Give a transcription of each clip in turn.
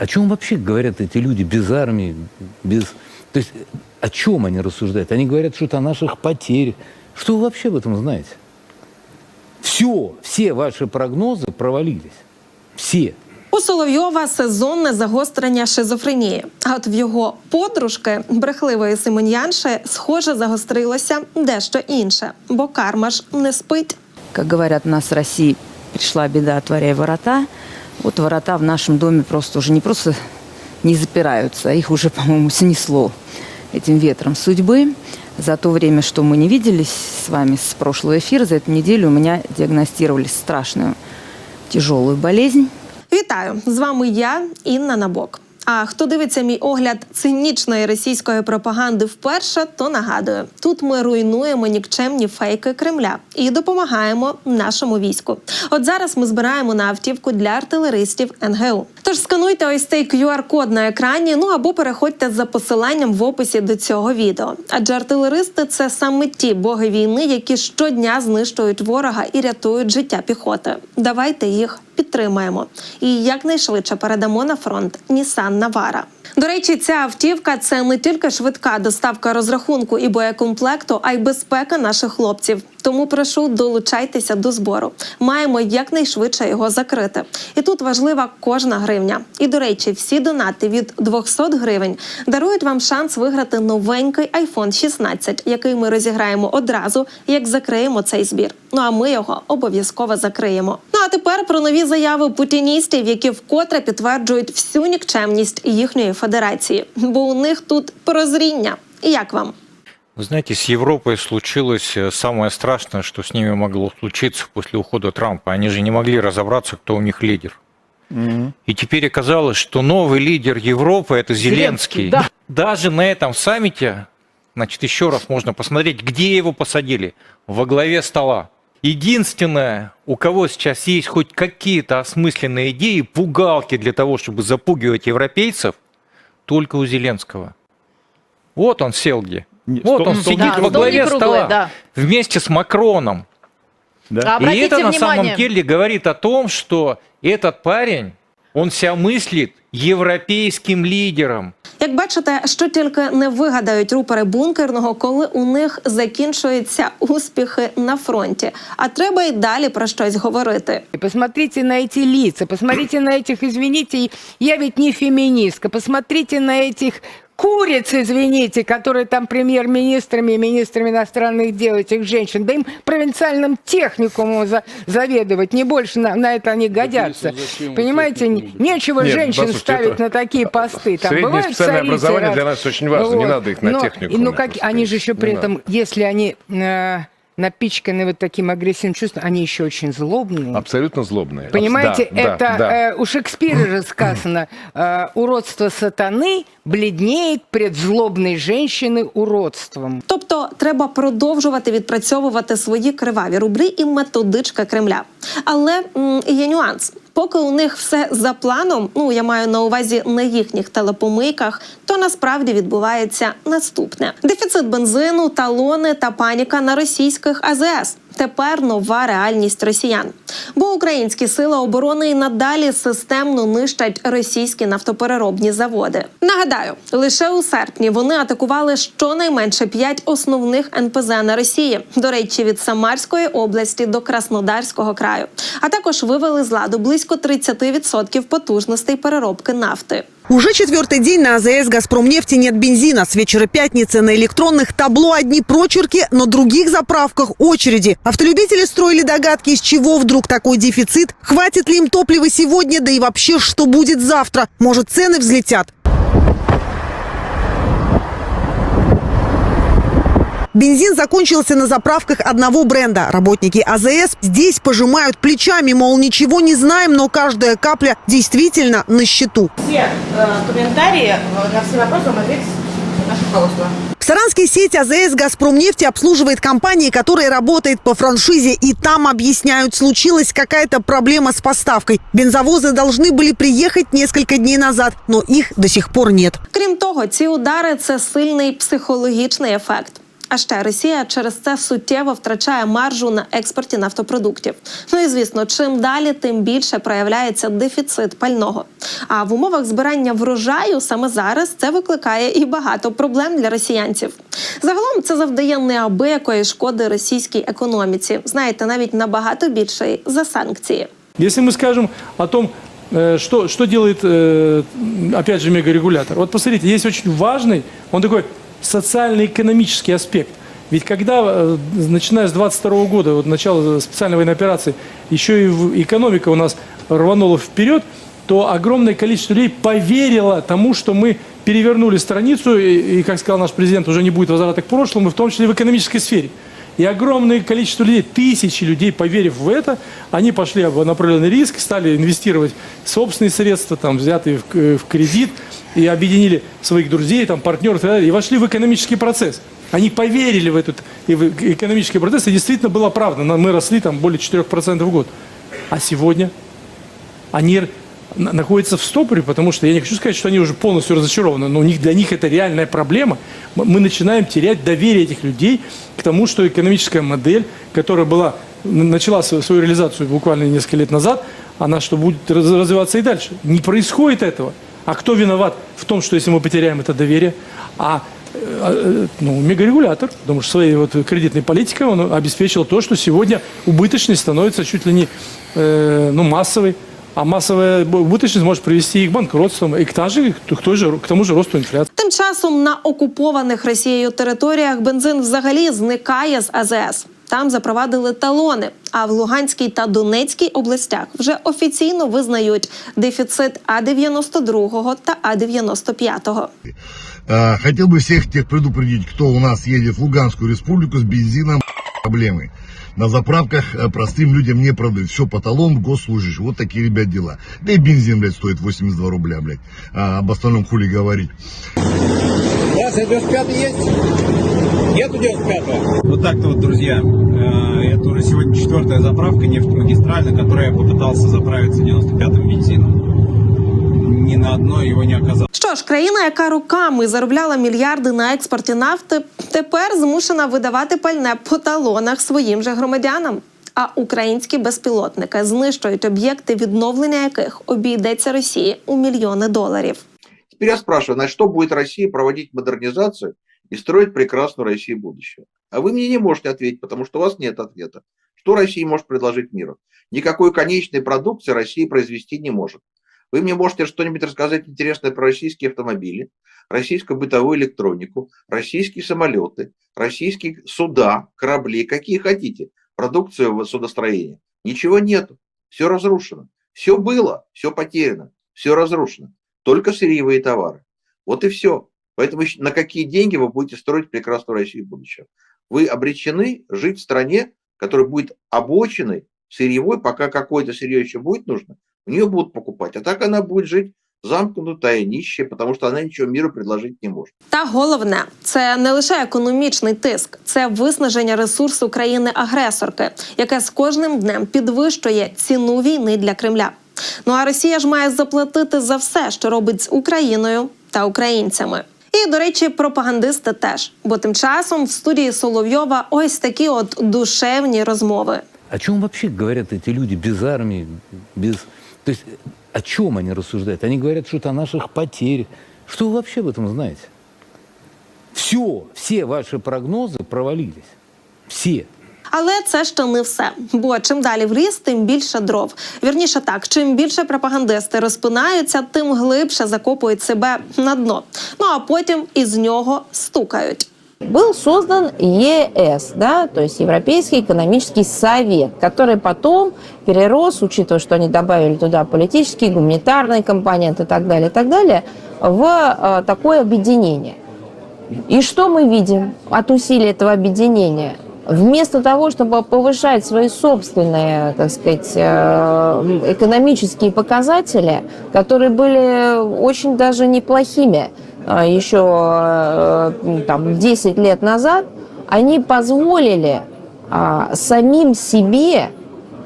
О чем вообще говорят эти люди без армии, без... То есть о чем они рассуждают? Они говорят что-то о наших потерях. Что вы вообще об этом знаете? Все, все ваши прогнозы провалились. Все. У Соловйова сезонне загострення шизофренії. А от в його подружки, брехливої Симоньянши, схоже, загострилося дещо інше, бо карма ж не спить. Как говорят, у нас в России пришла беда, отворяй ворота. Вот ворота в нашем доме просто уже не просто не запираются, а их уже, по-моему, снесло этим ветром судьбы. За то время, что мы не виделись с вами с прошлого эфира, за эту неделю у меня диагностировали страшную тяжелую болезнь. Вітаю! З вами я, Інна Набок. А хто дивиться мій огляд цинічної російської пропаганди вперше, то нагадую: тут ми руйнуємо нікчемні фейки Кремля і допомагаємо нашому війську. От зараз ми збираємо на автівку для артилеристів НГУ. Тож скануйте ось цей QR-код на екрані, ну або переходьте за посиланням в описі до цього відео. Адже артилеристи це саме ті боги війни, які щодня знищують ворога і рятують життя піхоти. Давайте їх підтримаємо і якнайшвидше передамо на фронт Нісан Навара. До речі, ця автівка це не тільки швидка доставка розрахунку і боєкомплекту, а й безпека наших хлопців. Тому прошу долучайтеся до збору. Маємо якнайшвидше його закрити. І тут важлива кожна гривня. І до речі, всі донати від 200 гривень дарують вам шанс виграти новенький iPhone 16, який ми розіграємо одразу, як закриємо цей збір. Ну а ми його обов'язково закриємо. Ну а тепер про нові заяви путіністів, які вкотре підтверджують всю нікчемність їхньої федерації, бо у них тут прозріння. І як вам? Вы знаете, с Европой случилось э, самое страшное, что с ними могло случиться после ухода Трампа. Они же не могли разобраться, кто у них лидер. И теперь оказалось, что новый лидер Европы это Зеленский. Зеленский, да. Даже на этом саммите, значит, еще раз можно посмотреть, где его посадили. Во главе стола. Единственное, у кого сейчас есть хоть какие-то осмысленные идеи, пугалки для того, чтобы запугивать европейцев, только у Зеленского. Вот он сел где. Не, Вот стол- он стол сидит не во главе круглый, стола да. вместе с Макроном. Да? И Обратите это на самом внимание. деле говорит о том, что этот парень, он себя мыслит европейским лидером. Як бачите, що тільки не вигадають рупори бункерного, коли у них закінчуються успіхи на фронті. А треба й далі про щось говорити. И Посмотрите на эти лица, посмотрите на этих, извините, я ведь не феминистка, посмотрите на этих куриц, извините, которые там премьер-министрами и министрами иностранных дел этих женщин, да им провинциальным техникумом за- заведовать, не больше на, на это они годятся. Понимаете, н- нечего Нет, женщин послушайте, ставить это- на такие посты. Там Среднее бывают специальное царицы образование раз- для нас очень важно, не надо их на Но- техникуме Ну, как, просто они же еще не при надо. этом, если они э, напичканы вот таким агрессивным чувством, они еще очень злобные. Абсолютно злобные. Понимаете, Да, да, это да. э, у Шекспира же сказано, э, уродство сатаны бледнеет пред злобной женщины уродством. Тобто треба продовжувати відпрацьовувати свої криваві рублі і методичка Кремля. Але м, є нюанс. Поки у них все за планом, ну я маю на увазі на їхніх телепомийках, то насправді відбувається наступне: дефіцит бензину, талони та паніка на російських АЗС. Тепер нова реальність росіян. Бо українські сили оборони і надалі системно нищать російські нафтопереробні заводи. Нагадаю, лише у серпні вони атакували щонайменше п'ять основних НПЗ на Росії. До речі, від Самарської області до Краснодарського краю, а також вивели з ладу близько 30% потужностей переробки нафти. Уже четвертый день на АЗС «Газпромнефти» нет бензина. С вечера пятницы на электронных табло одни прочерки, на других заправках очереди. Автолюбители строили догадки, из чего вдруг такой дефицит. Хватит ли им топлива сегодня, да и вообще, что будет завтра? Может, цены взлетят? Бензин закончился на заправках одного бренда. Работники АЗС здесь пожимают плечами, мол, ничего не знаем, но каждая капля действительно на счету. все э, комментарии э, на все вопросы вам ответит наше руководство. В Саранской сеть АЗС «Газпромнефти» обслуживает компании, которая работает по франшизе. И там объясняют, случилась какая-то проблема с поставкой. Бензовозы должны были приехать несколько дней назад, но их до сих пор нет. Крім того, ці удари це сильний психологічний ефект. А ще Росія через це суттєво втрачає маржу на експорті нафтопродуктів. Ну і звісно, чим далі, тим більше проявляється дефіцит пального. А в умовах збирання врожаю саме зараз це викликає і багато проблем для росіянців. Загалом це завдає неабиякої шкоди російській економіці. Знаєте, навіть набагато більшої за санкції. Если мы скажем о том, э, что, что делает, э, опять же, мегарегулятор. Вот посмотрите, есть очень важный, он такой социально-экономический аспект. Ведь когда, э, начиная с 22 года, вот начала специальной военной операции, еще и экономика у нас рванула вперед, то огромное количество людей поверило тому, что мы перевернули страницу, и, как сказал наш президент, уже не будет возврата к прошлому, в том числе в экономической сфере. И огромное количество людей, тысячи людей, поверив в это, они пошли в направленный риск, стали инвестировать собственные средства, там, взятые в, к- в кредит, и объединили своих друзей, там, партнеров и так далее, и вошли в экономический процесс. Они поверили в этот экономический процесс, и действительно была правда. Мы росли там более 4% в год. А сегодня они находятся в стопоре, потому что я не хочу сказать, что они уже полностью разочарованы, но у них, для них это реальная проблема. Мы начинаем терять доверие этих людей к тому, что экономическая модель, которая была, начала свою, реализацию буквально несколько лет назад, она что будет раз- развиваться и дальше. Не происходит этого. А кто виноват в том, что если мы потеряем это доверие? А э, ну, мегарегулятор, потому что своей вот кредитной политикой он обеспечил то, что сегодня убыточность становится чуть ли не э, ну, массовой. А массовая убыточность может привести и к банкротствам, и к, та же, к, той же, к тому же росту инфляции. Тим часом на окупованих Росією територіях бензин взагалі зникає з АЗС. Там запровадили талони. А в Луганській та Донецькій областях вже офіційно визнають дефіцит А-92 та А-95. А, Хотел бы всех тех предупредить, кто у нас едет в Луганскую республику с бензином, проблемы. На заправках э, простым людям не продают. Все по талону госслужащих. Вот такие, ребят, дела. Да и бензин, блядь, стоит 82 рубля, блядь. А об остальном хули говорить. Вот так-то вот, друзья. Э, Это уже сегодня четвертая заправка нефтемагистраль, на которой я попытался заправиться 95-м бензином. Ни на одной его не оказалось. Що ж, країна, яка роками заробляла мільярди на експорті нафти, тепер змушена видавати пальне по талонах своїм же громадянам. А українські безпілотники знищують об'єкти, відновлення яких обійдеться Росії у мільйони доларів. Теперь я спрашиваю, на что будет Россия проводить модернизацию и строить прекрасную Россию будущего? А вы мне не можете ответить, потому что у вас нет ответа. Что Россия может предложить миру? Никакой конечной продукции Россия произвести не может. Вы мне можете что-нибудь рассказать интересное про российские автомобили, российскую бытовую электронику, российские самолеты, российские суда, корабли, какие хотите, продукцию в судостроении. Ничего нету, все разрушено. Все было, все потеряно, все разрушено Только сырьевые товары. Вот и все. Поэтому щ- на какие деньги вы будете строить прекрасную Россию будущего? Вы обречены жить в стране, которая будет обочиной сырьевой, пока какое-то сырье еще будет нужно, у нее будут покупать. А так она будет жить замкнутая, нищая, потому что она ничего миру предложить не может. Та головне, це не лише економічний тиск, це виснаження ресурсу країни-агресорки, яке з кожним днем підвищує ціну війни для Кремля. Ну а Росія ж має заплатити за все, що робить з Україною та українцями. І, до речі, пропагандисти теж. Бо тим часом в студії Соловйова ось такі от душевні розмови. О чем вообще говорят эти люди без армии, без... То есть о чем они рассуждают? Они говорят что-то о наших потерях. Что вы вообще об этом знаете? Все, все ваши прогнозы провалились. Все. Але це ще не все. Бо чим далі в ліс, тим більше дров. Вірніше так, чим більше пропагандисти розпинаються, тим глибше закопують себе на дно. Ну а потім із нього стукають. Был создан ЕС, да, то есть Европейский экономический совет, который потом перерос, учитывая, что они добавили туда политические, гуманитарные компоненты и так далее, и так далее, в э, такое объединение. И что мы видим от усилий этого объединения? Вместо того, чтобы повышать свои собственные, так сказать, э, экономические показатели, которые были очень даже неплохими э, еще э, там, 10 лет назад, они позволили а, самим себе,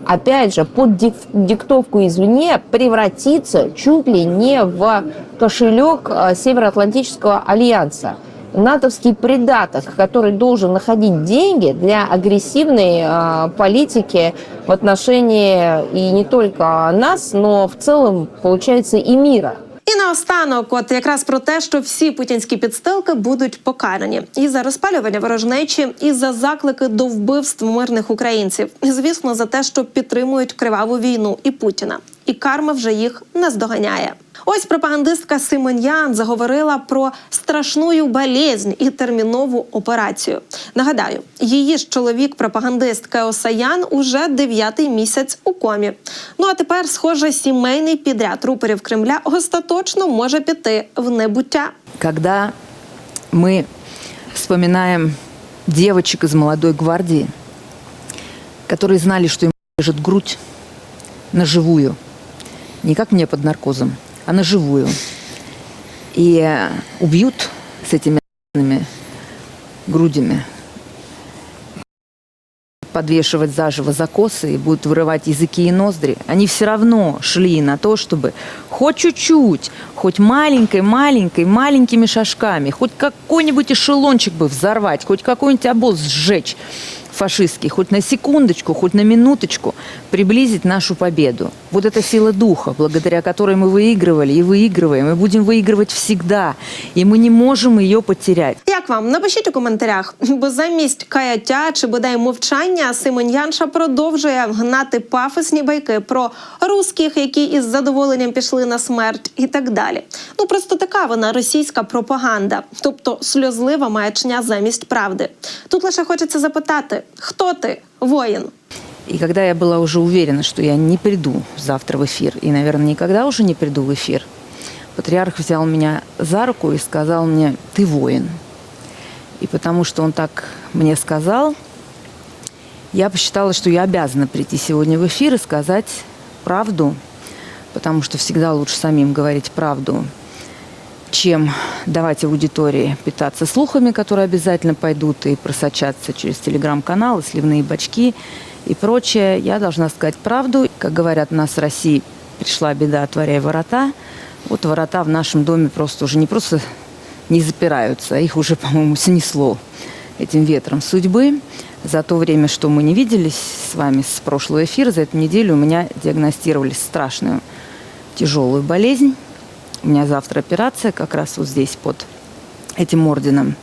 опять же, под дик- диктовку извне, превратиться чуть ли не в кошелек Североатлантического альянса. Натовский придаток, который должен находить деньги для агрессивной э, политики в отношении и не только нас, но в целом, получается, и мира. І наостанок, от якраз про те, що всі путінські підстилки будуть покарані і за розпалювання ворожнечі, і за заклики до вбивств мирних українців, і звісно, за те, що підтримують криваву війну і Путіна. І карма вже їх наздоганяє. Ось пропагандистка Симоньян заговорила про страшну болезнь і термінову операцію. Нагадаю, її ж чоловік, пропагандист Кеосаян, уже дев'ятий місяць у комі. Ну а тепер, схоже, сімейний підряд рупорів Кремля остаточно може піти в небуття. Когда мы вспоминаем девочек из молодой гвардии, которые знали, что им лежит грудь на живую, не как мне под наркозом, а на живую, и э, убьют с этими грудями, подвешивать заживо закосы и будут вырывать языки и ноздри, они все равно шли на то, чтобы хоть чуть-чуть, хоть маленькой-маленькой, маленькими шажками, хоть какой-нибудь эшелончик бы взорвать, хоть какой-нибудь обоз сжечь фашистский, хоть на секундочку, хоть на минуточку приблизить нашу победу. Вот эта сила духа, благодаря которой мы выигрывали и выигрываем, и будем выигрывать всегда. И мы не можем ее потерять. Як вам? Напишіть у коментарях, бо замість каяття чи бодай мовчання Симон Янша продовжує гнати пафосні байки про русських, які із задоволенням пішли на смерть, і так далі. Ну просто така вона російська пропаганда, тобто сльозлива маячня замість правди. Тут лише хочеться запитати, Хто ти, воїн? И когда я была уже уверена, что я не приду завтра в эфир, и, наверное, никогда уже не приду в эфир, патриарх взял меня за руку и сказал мне, ты воин. И потому что он так мне сказал, я посчитала, что я обязана прийти сегодня в эфир и сказать правду, потому что всегда лучше самим говорить правду, чем давать аудитории питаться слухами, которые обязательно пойдут и просочатся через телеграм-каналы, сливные бачки и прочее. Я должна сказать правду. Как говорят у нас в России, пришла беда, отворяй ворота. Вот ворота в нашем доме просто уже не просто не запираются, а их уже, по-моему, снесло этим ветром судьбы. За то время, что мы не виделись с вами с прошлого эфира, за эту неделю у меня диагностировали страшную тяжелую болезнь. У меня завтра операция как раз вот здесь под этим орденом.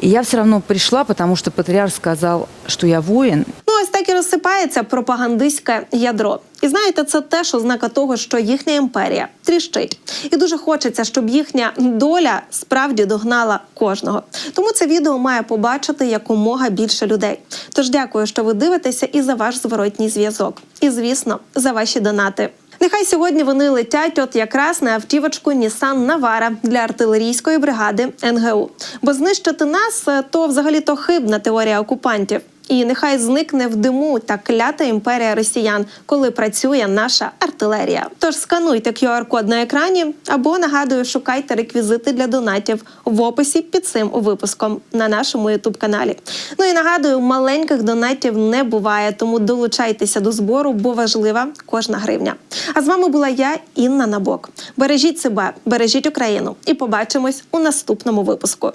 И я все равно пришла, потому что патриарх сказал, что я воин. Ну, ось так і розсипається пропагандистське ядро. І знаєте, це теж ознака того, що їхня імперія тріщить. І дуже хочеться, щоб їхня доля справді догнала кожного. Тому це відео має побачити якомога більше людей. Тож дякую, що ви дивитеся і за ваш зворотній зв'язок. І звісно, за ваші донати. Нехай сьогодні вони летять от якраз на автівочку Нісан Навара для артилерійської бригади НГУ. Бо знищити нас е, то взагалі то хибна теорія окупантів. І нехай зникне в диму та клята імперія росіян, коли працює наша артилерія. Тож скануйте QR-код на екрані або нагадую, шукайте реквізити для донатів в описі під цим випуском на нашому youtube каналі. Ну і нагадую, маленьких донатів не буває, тому долучайтеся до збору, бо важлива кожна гривня. А з вами була я, Інна Набок. Бережіть себе, бережіть Україну, і побачимось у наступному випуску.